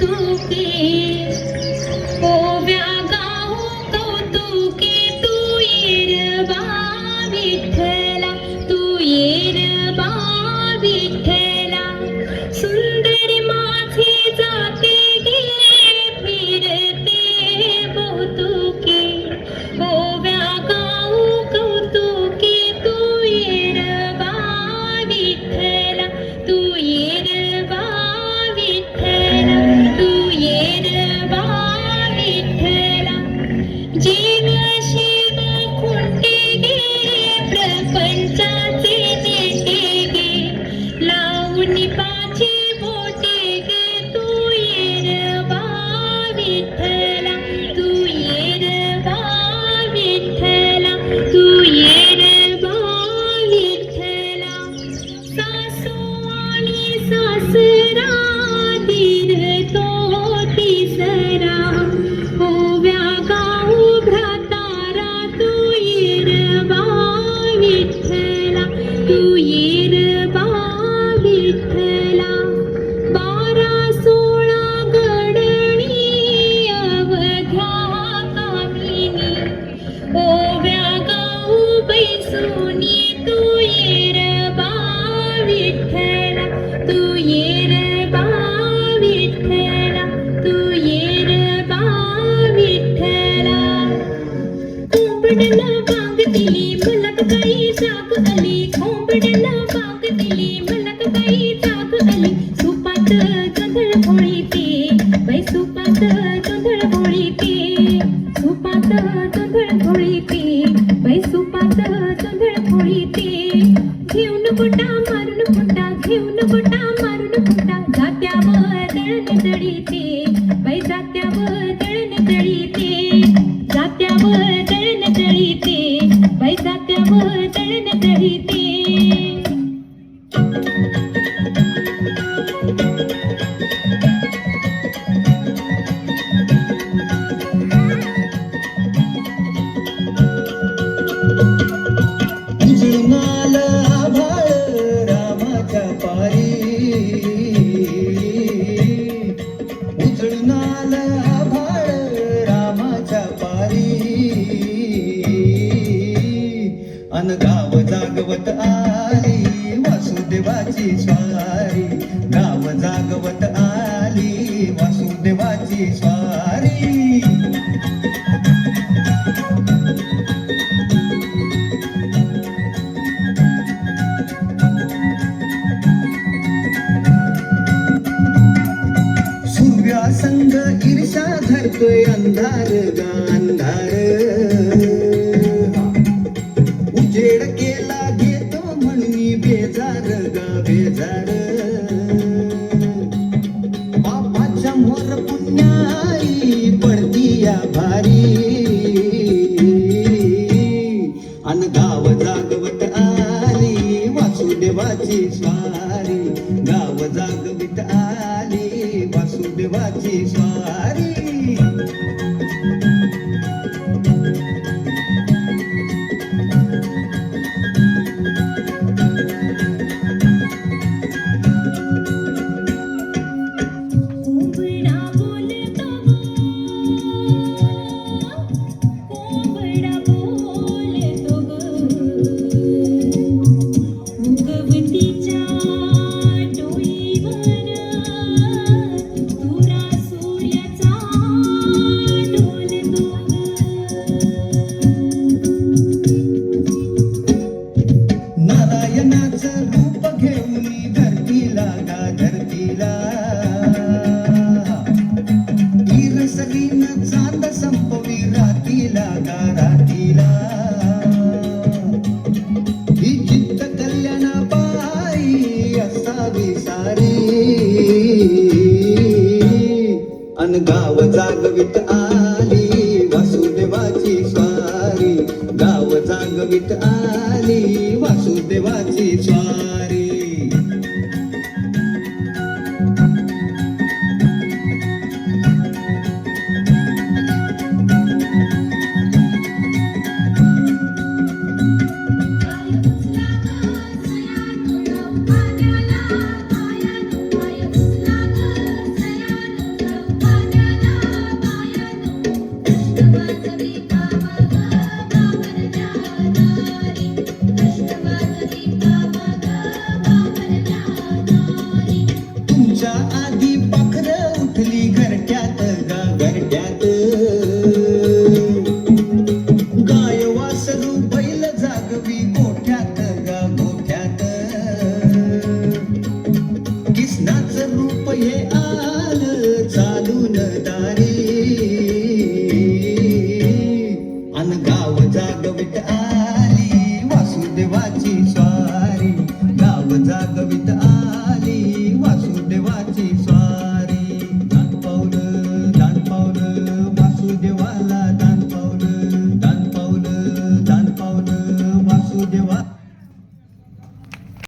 তোকে ও esa será. खोंबड्याला बांग दिली मला काही जाग आली. खोंबड्याला बांग दिली मला काही जाग आली. सुपात गोंधळ घोळीते बाई सुपात गोंधळ घोळीते सुपात गोंधळ बाई सुपात गोंधळ घेऊन गोटा मार अन गाव जागवत आली वासुदेवाची स्वारी. गाव जागवत आली वासुदेवाची स्वारी. सूर्या संघ ईर्षा धरतोय अंधा जाग मिट आली वासुदेवाची स्वारी धरतीला इरसलीन चांद संपवी रातीला गा रातीला? ही चित्त कल्याणा पायी असावी सारी। अन गाव जागवित आली वासुदेवाची स्वारी। गाव जागवित आली वासुदेवाची स्वारी। सरू बैल जागवी कोण